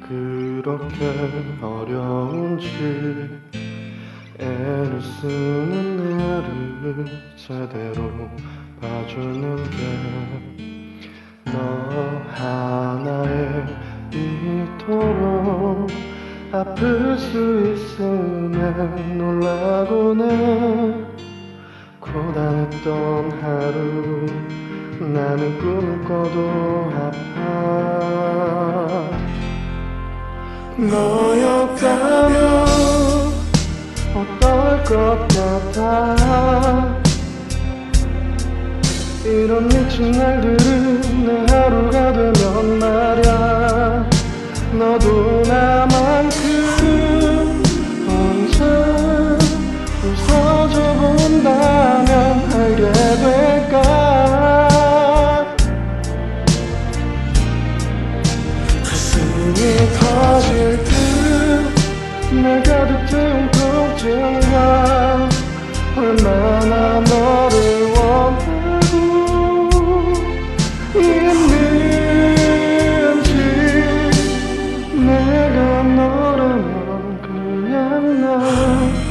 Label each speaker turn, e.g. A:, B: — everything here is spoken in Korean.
A: 그렇게 어려운지 애를 쓰는 나를 제대로 봐주는 게 너 하나에 이토록 아플 수 있으면 놀라곤 해 고단했던 하루 나는 꿈을 꿔도 아파 너였다면 어떨 것 같아? 이런 미친 날들은 내 하루가 되면 말야. 너도 나만큼 언제 웃어줘 본다 사라질 듯날 가득 채운 통증과 얼마나 너를 원하고 있는지 내가 너라면 그냥 나.